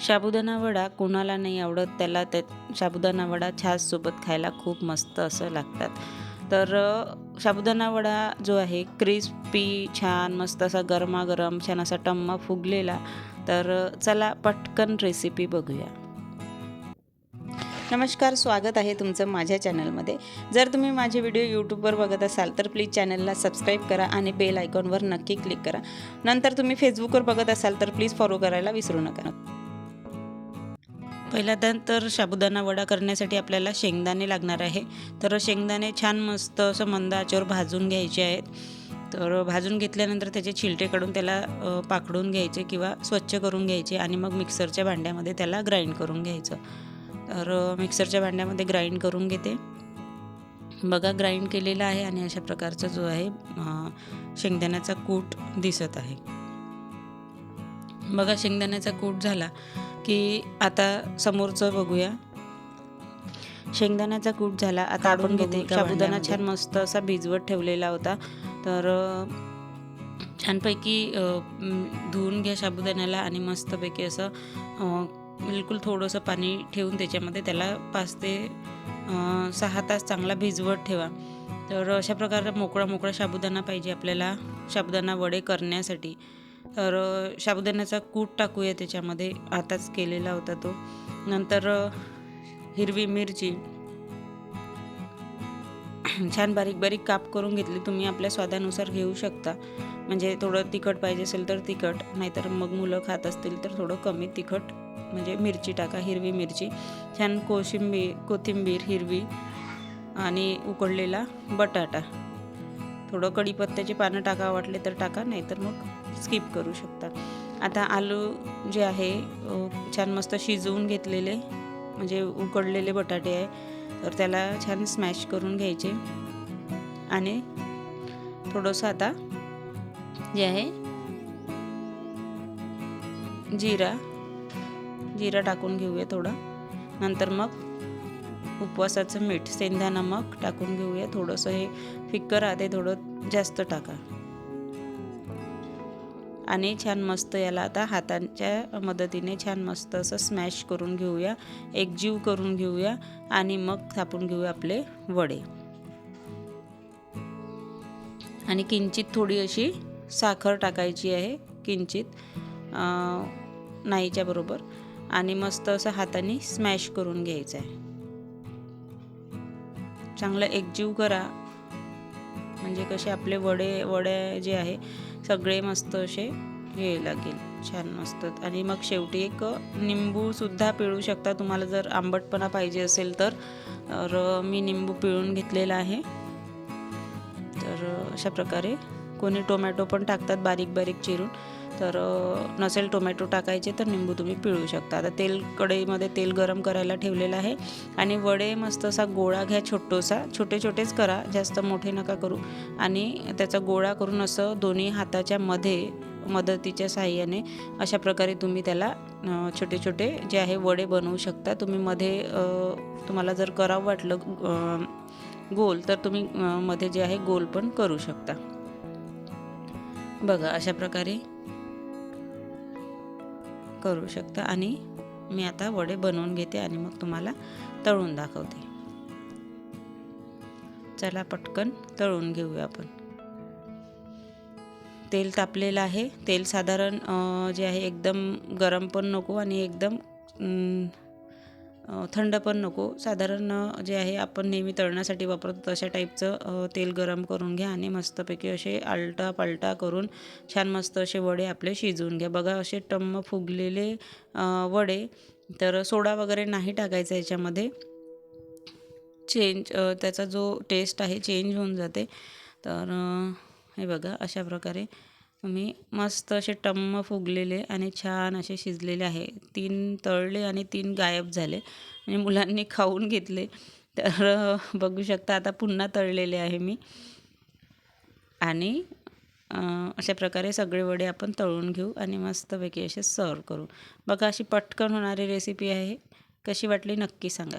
साबुदाणा वडा कोणाला नाही आवडत त्याला त्या साबुदाणा वडा छाससोबत खायला खूप मस्त असं लागतात. तर साबुदाणा वडा जो आहे क्रिस्पी छान मस्त असा गरमागरम छान असा टम्मा फुगलेला तर चला पटकन रेसिपी बघूया. नमस्कार स्वागत आहे तुमचं माझ्या चॅनलमध्ये जर तुम्ही माझे व्हिडिओ यूट्यूबवर बघत असाल तर प्लीज चॅनलला सबस्क्राईब करा आणि बेल आयकॉनवर नक्की क्लिक करा. नंतर तुम्ही फेसबुकवर बघत असाल तर प्लीज फॉलो करायला विसरू नका. पहिल्यांदा तर साबुदाणा वडा करण्यासाठी आपल्याला शेंगदाणे लागणार आहे. तर शेंगदाणे छान मस्त असं मंद आचेवर भाजून घ्यायचे आहेत. तर भाजून घेतल्यानंतर त्याचे छिलटे काढून त्याला पाकडून घ्यायचे किंवा स्वच्छ करून घ्यायचे आणि मग मिक्सरच्या भांड्यामध्ये त्याला ग्राइंड करून घ्यायचं. तर मिक्सरच्या भांड्यामध्ये ग्राइंड करून घेते. बघा ग्राइंड केलेला आहे आणि अशा प्रकारचा जो आहे शेंगदाण्याचा कूट दिसत आहे. बघा शेंगदाण्याचा कूट झाला. की आता समोरचं बघूया. शेंगदाण्याचा कूट झाला. आता आपण घेते साबुदाणा. छान मस्त असा भिजवत ठेवलेला होता. तर छानपैकी धुवून घ्या साबुदाण्याला आणि मस्तपैकी असं बिलकुल थोडंसं पाणी ठेवून त्याच्यामध्ये त्याला पाच ते सहा तास चांगला भिजवत ठेवा. तर अशा प्रकारे मोकळा मोकळा साबुदाणा पाहिजे आपल्याला. साबुदाणा वडे करण्यासाठी. तर साबुदाण्याचा कूट टाकूया त्याच्यामध्ये. आताच केलेला होता तो. नंतर हिरवी मिरची. छान बारीक बारीक काप करून घेतली. तुम्ही आपल्या स्वादानुसार घेऊ शकता. म्हणजे थोडं तिखट पाहिजे असेल तर तिखट नाहीतर मग मुलं खात असतील तर थोडं कमी तिखट. म्हणजे मिरची टाका हिरवी मिरची. छान कोशिंबीर कोथिंबीर हिरवी आणि उकडलेला बटाटा. थोडं कढीपत्त्याची पानं टाका वाटले तर टाका नाहीतर मग स्किप करू शकता. आता आलू जे आहे छान मस्त शिजवून घेतलेले म्हणजे उकडलेले बटाटे आहे तर त्याला छान स्मॅश करून घ्यायचे. आणि थोडंसं आता जे आहे जिरा जिरा टाकून घेऊया थोडं. नंतर मग उपवासाचं मीठ सेंधा नमक टाकून घेऊया. थोडंसं हे फिक्कं राहते थोडं जास्त टाका. आणि छान मस्त याला आता हातांच्या मदतीने छान मस्त असं स्मॅश करून घेऊया. एकजीव करून घेऊया आणि मग थापून घेऊया आपले वडे. आणि किंचित थोडी अशी साखर टाकायची आहे किंचित नाहीच्या बरोबर. आणि मस्त असं हाताने स्मॅश करून घ्यायचं आहे. चांगलं एकजीव करा. म्हणजे कसे आपले वडे वडे जे आहे सगळे मस्त असे हे लागेल छान मस्त. आणि मग शेवटी एक निंबूसुद्धा पिळू शकता. तुम्हाला जर आंबटपणा पाहिजे असेल तर तर मी निंबू पिळून घेतलेला आहे. तर अशा प्रकारे कोणी टोमॅटो पण टाकतात बारीक बारीक चिरून. तर नसेल टोमॅटो टाकायचे तर निंबू तुम्ही पिळू शकता. आता तेल कढईमध्ये तेल गरम करायला ठेवलेलं आहे आणि वडे मस्त असा गोळा घ्या छोटोसा. छोटे छोटेच करा जास्त मोठे नका करू. आणि त्याचा गोळा करून असं दोन्ही हाताच्या मध्ये मदतीच्या साहाय्याने अशा प्रकारे तुम्ही त्याला छोटे छोटे जे आहे वडे बनवू शकता. तुम्ही मध्ये तुम्हाला जर करावं वाटलं गोल तर तुम्ही मध्ये जे आहे गोल पण करू शकता. बघा अशा प्रकारे करू शकता आणि मी आता वडे बनवून घेते आणि मग तुम्हाला तळून दाखवते. चला पटकन तळून घेऊया आपण. तेल तापलेलं आहे. तेल साधारण जे आहे एकदम गरम पण नको आणि एकदम थंड पण नको. साधारण जे आहे आपण नेहमी तळण्यासाठी वापरतो तशा टाईपचं तेल गरम करून घ्या आणि मस्तपैकी असे आलटा पालटा करून छान मस्त असे वडे आपले शिजवून घ्या. बघा असे टम्म फुगलेले वडे. तर सोडा वगैरे नाही टाकायचा याच्यामध्ये. चेंज त्याचा जो टेस्ट आहे चेंज होऊन जाते. तर हे बघा अशा प्रकारे. मी मस्त असे टम्म फुगलेले आणि छान असे शिजलेले आहे. तीन तळले आणि तीन गायब झाले. आणि मुलांनी खाऊन घेतले. तर बघू शकता आता पुन्हा तळलेले आहे मी. आणि अशा प्रकारे सगळे वडे आपण तळून घेऊ आणि मस्तपैकी असे सर्व करू. बघा अशी पटकन होणारी रेसिपी आहे. कशी वाटली नक्की सांगा.